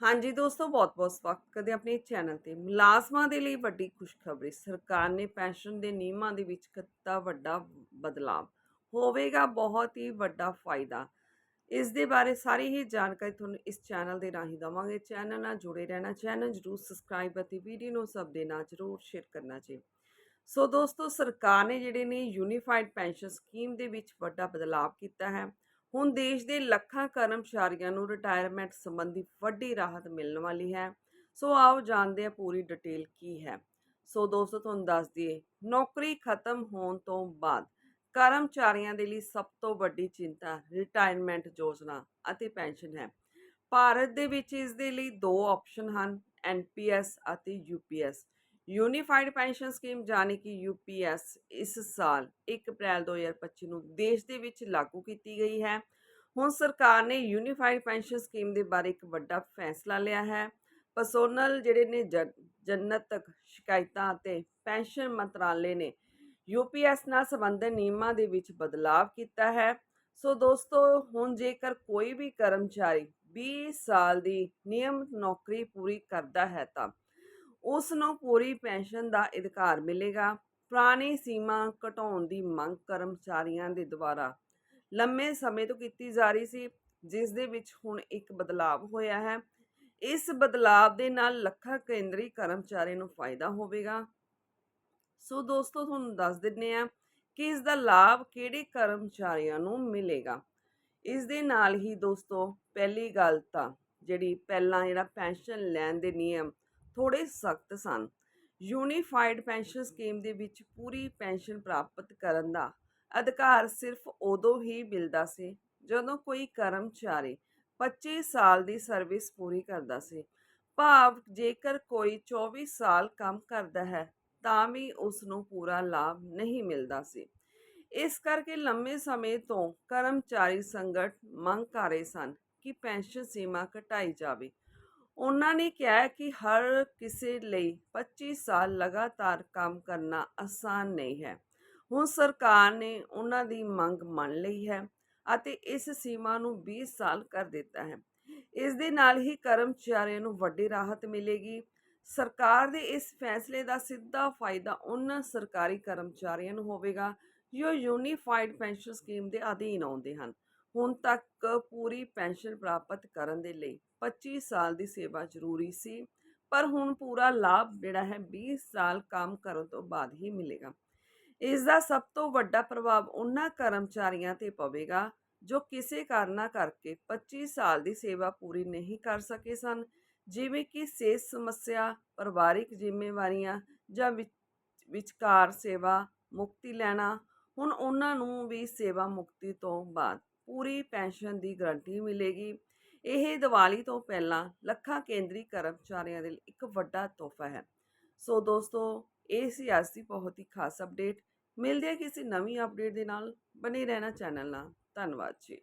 ਹਾਂਜੀ ਦੋਸਤੋ, ਬਹੁਤ-ਬਹੁਤ ਸਵਾਗਤ ਕਰਦੇ ਆਪਣੇ ਚੈਨਲ ਤੇ। ਮੁਲਾਜ਼ਮਾਂ ਦੇ ਲਈ ਵੱਡੀ ਖੁਸ਼ਖਬਰੀ, ਸਰਕਾਰ ਨੇ ਪੈਨਸ਼ਨ ਦੇ ਨਿਯਮਾਂ ਦੇ ਵਿੱਚ ਕੀਤਾ ਵੱਡਾ ਬਦਲਾਅ ਹੋਵੇਗਾ ਬਹੁਤ ਹੀ ਵੱਡਾ ਫਾਇਦਾ। ਇਸ ਦੇ ਬਾਰੇ ਸਾਰੀ ਹੀ ਜਾਣਕਾਰੀ ਤੁਹਾਨੂੰ ਇਸ ਚੈਨਲ ਦੇ ਰਾਹੀਂ ਦਵਾਂਗੇ। ਚੈਨਲ ਨਾਲ ਜੁੜੇ ਰਹਿਣਾ, ਚੈਨਲ ਜਰੂਰ ਸਬਸਕ੍ਰਾਈਬ ਅਤੇ ਵੀਡੀਓ ਨੂੰ ਸਭ ਦੇ ਨਾਲ ਜਰੂਰ ਸ਼ੇਅਰ ਕਰਨਾ ਜੀ। ਸੋ ਦੋਸਤੋ, ਸਰਕਾਰ ਨੇ ਜਿਹੜੇ ਨੇ ਯੂਨੀਫਾਈਡ ਪੈਨਸ਼ਨ ਸਕੀਮ ਦੇ ਵਿੱਚ ਵੱਡਾ ਬਦਲਾਅ ਕੀਤਾ ਹੈ। ਹੁਣ ਦੇਸ਼ ਦੇ ਲੱਖਾਂ ਕਰਮਚਾਰੀਆਂ ਨੂੰ ਰਿਟਾਇਰਮੈਂਟ ਸੰਬੰਧੀ ਵੱਡੀ ਰਾਹਤ ਮਿਲਣ ਵਾਲੀ ਹੈ। ਸੋ ਆਓ ਜਾਣਦੇ ਹਾਂ ਪੂਰੀ ਡਿਟੇਲ ਕੀ ਹੈ। ਸੋ ਦੋਸਤੋ, ਤੁਹਾਨੂੰ ਦੱਸ ਦਈਏ, ਨੌਕਰੀ ਖਤਮ ਹੋਣ ਤੋਂ ਬਾਅਦ ਕਰਮਚਾਰੀਆਂ ਦੇ ਲਈ ਸਭ ਤੋਂ ਵੱਡੀ ਚਿੰਤਾ ਰਿਟਾਇਰਮੈਂਟ ਯੋਜਨਾ ਅਤੇ ਪੈਨਸ਼ਨ ਹੈ। ਭਾਰਤ ਦੇ ਵਿੱਚ ਇਸ ਦੇ ਲਈ ਦੋ ਆਪਸ਼ਨ ਹਨ ਐਨਪੀਐਸ ਅਤੇ ਯੂਪੀਐਸ ਯੂਨੀਫਾਈਡ ਪੈਨਸ਼ਨ ਸਕੀਮ ਜਾਨੀ ਕਿ ਯੂਪੀਐਸ ਇਸ ਸਾਲ 1 ਅਪ੍ਰੈਲ 2025 ਨੂੰ ਦੇਸ਼ ਦੇ ਵਿੱਚ ਲਾਗੂ ਕੀਤੀ ਗਈ ਹੈ। ਹੁਣ ਸਰਕਾਰ ਨੇ ਯੂਨੀਫਾਈਡ ਪੈਨਸ਼ਨ ਸਕੀਮ ਦੇ ਬਾਰੇ ਇੱਕ ਵੱਡਾ ਫੈਸਲਾ ਲਿਆ ਹੈ। ਪਰਸੋਨਲ ਜਿਹੜੇ ਨੇ ਜਨ- ਜਨਤਕ ਸ਼ਿਕਾਇਤਾਂ ਅਤੇ ਪੈਨਸ਼ਨ ਮੰਤਰਾਲੇ ਨੇ ਯੂਪੀਐਸ ਨਾਲ ਸੰਬੰਧਿਤ ਨਿਯਮਾਂ ਦੇ ਵਿੱਚ ਬਦਲਾਅ ਕੀਤਾ ਹੈ। ਸੋ ਦੋਸਤੋ, ਹੁਣ ਜੇਕਰ ਕੋਈ ਵੀ ਕਰਮਚਾਰੀ 20 ਸਾਲ ਦੀ ਨਿਯਮਿਤ ਨੌਕਰੀ ਪੂਰੀ ਕਰਦਾ ਹੈ ਤਾਂ ਉਸ ਨੂੰ ਪੂਰੀ ਪੈਨਸ਼ਨ ਦਾ ਅਧਿਕਾਰ ਮਿਲੇਗਾ। ਪੁਰਾਣੀ ਸੀਮਾ ਘਟਾਉਣ ਦੀ ਮੰਗ ਕਰਮਚਾਰੀਆਂ ਦੇ ਦੁਆਰਾ। ਲੰਮੇ ਸਮੇਂ ਤੋਂ ਕੀਤੀ ਜਾ ਰਹੀ ਸੀ, ਜਿਸ ਦੇ ਵਿੱਚ ਹੁਣ ਇੱਕ ਬਦਲਾਅ ਹੋਇਆ ਹੈ। ਇਸ ਬਦਲਾਅ ਦੇ ਨਾਲ ਲੱਖਾਂ ਕੇਂਦਰੀ ਕਰਮਚਾਰੀਆਂ ਨੂੰ ਫਾਇਦਾ ਹੋਵੇਗਾ। ਸੋ ਦੋਸਤੋ, ਤੁਹਾਨੂੰ ਦੱਸ ਦਿੰਨੇ ਆ ਕਿ ਇਸ ਦਾ ਲਾਭ ਕਿਹੜੇ ਕਰਮਚਾਰੀਆਂ ਨੂੰ ਮਿਲੇਗਾ। ਇਸ ਦੇ ਨਾਲ ਹੀ ਦੋਸਤੋ, ਪਹਿਲੀ ਗੱਲ ਤਾਂ ਜਿਹੜੀ ਪਹਿਲਾਂ ਜਿਹੜਾ ਪੈਨਸ਼ਨ ਲੈਣ ਦੇ ਨਿਯਮ ਥੋੜੇ ਸਖਤ ਸਨ। ਯੂਨੀਫਾਈਡ ਪੈਨਸ਼ਨ ਸਕੀਮ ਦੇ ਵਿੱਚ ਪੂਰੀ ਪੈਨਸ਼ਨ ਪ੍ਰਾਪਤ ਕਰਨ ਦਾ ਅਧਿਕਾਰ ਸਿਰਫ ਉਦੋਂ ਹੀ ਮਿਲਦਾ ਸੀ ਜਦੋਂ ਕੋਈ ਕਰਮਚਾਰੀ 25 ਸਾਲ ਦੀ ਸਰਵਿਸ ਪੂਰੀ ਕਰਦਾ ਸੀ। ਭਾਵ ਜੇਕਰ ਕੋਈ 24 ਸਾਲ ਕੰਮ ਕਰਦਾ ਹੈ, ਤਾਂ ਵੀ ਉਸ ਨੂੰ ਪੂਰਾ ਲਾਭ ਨਹੀਂ ਮਿਲਦਾ ਸੀ। ਇਸ ਕਰਕੇ ਲੰਮੇ ਸਮੇਂ ਤੋਂ ਕਰਮਚਾਰੀ ਸੰਗਠਨ ਮੰਗ ਕਰ ਰਹੇ ਸਨ ਕਿ ਪੈਨਸ਼ਨ ਸੀਮਾ ਘਟਾਈ ਜਾਵੇ। ਉਹਨਾਂ ਨੇ ਕਿਹਾ ਕਿ ਹਰ ਕਿਸੇ ਲਈ 25 ਸਾਲ ਲਗਾਤਾਰ ਕੰਮ ਕਰਨਾ ਆਸਾਨ ਨਹੀਂ ਹੈ। ਹੁਣ ਸਰਕਾਰ ਨੇ ਉਹਨਾਂ ਦੀ ਮੰਗ ਮੰਨ ਲਈ ਹੈ ਅਤੇ ਇਸ ਸੀਮਾ ਨੂੰ 20 ਸਾਲ ਕਰ ਦਿੱਤਾ ਹੈ। ਇਸ ਦੇ ਨਾਲ ਹੀ ਕਰਮਚਾਰੀਆਂ ਨੂੰ ਵੱਡੀ ਰਾਹਤ ਮਿਲੇਗੀ। ਸਰਕਾਰ ਦੇ ਇਸ ਫੈਸਲੇ ਦਾ ਸਿੱਧਾ ਫਾਇਦਾ ਉਹਨਾਂ ਸਰਕਾਰੀ ਕਰਮਚਾਰੀਆਂ ਨੂੰ ਹੋਵੇਗਾ ਜੋ ਯੂਨੀਫਾਈਡ ਪੈਨਸ਼ਨ ਸਕੀਮ ਦੇ ਅਧੀਨ ਆਉਂਦੇ ਹਨ। ਹੁਣ ਤੱਕ ਪੂਰੀ ਪੈਨਸ਼ਨ ਪ੍ਰਾਪਤ ਕਰਨ ਦੇ ਲਈ 25 ਸਾਲ ਦੀ ਸੇਵਾ ਜ਼ਰੂਰੀ ਸੀ, ਪਰ ਹੁਣ ਪੂਰਾ ਲਾਭ ਜਿਹੜਾ ਹੈ 20 ਸਾਲ ਕੰਮ ਕਰਨ ਤੋਂ ਬਾਅਦ ਹੀ ਮਿਲੇਗਾ। ਇਸ ਦਾ ਸਭ ਤੋਂ ਵੱਡਾ ਪ੍ਰਭਾਵ ਉਹਨਾਂ ਕਰਮਚਾਰੀਆਂ ਤੇ ਪਵੇਗਾ ਜੋ ਕਿਸੇ ਕਾਰਨਾ ਕਰਕੇ 25 ਸਾਲ ਦੀ ਸੇਵਾ ਪੂਰੀ ਨਹੀਂ ਕਰ ਸਕੇ ਸਨ, ਜਿਵੇਂ ਕਿ ਸਿਹਤ ਸਮੱਸਿਆ, ਪਰਿਵਾਰਿਕ ਜ਼ਿੰਮੇਵਾਰੀਆਂ ਜਾਂ ਵਿਚਕਾਰ ਸੇਵਾ ਮੁਕਤੀ ਲੈਣਾ। ਹੁਣ ਉਹਨਾਂ ਨੂੰ ਵੀ ਸੇਵਾ ਮੁਕਤੀ ਤੋਂ ਬਾਅਦ ਪੂਰੀ ਪੈਨਸ਼ਨ ਦੀ ਗਾਰੰਟੀ ਮਿਲੇਗੀ। ਇਹ ਦੀਵਾਲੀ ਤੋਂ ਪਹਿਲਾਂ ਲੱਖਾਂ ਕੇਂਦਰੀ ਕਰਮਚਾਰੀਆਂ ਦੇ ਲਈ ਇੱਕ ਵੱਡਾ ਤੋਹਫਾ ਹੈ। ਸੋ ਦੋਸਤੋ, ਇਹ ਸੀ ਅੱਜ ਦੀ ਬਹੁਤ ਹੀ ਖਾਸ ਅਪਡੇਟ ਮਿਲਦੇ ਹਾਂ ਕਿਸੇ ਨਵੀਂ ਅਪਡੇਟ ਦੇ ਨਾਲ। ਬਣੇ ਰਹਿਣਾ ਚੈਨਲ ਨਾਲ। ਧੰਨਵਾਦ ਜੀ।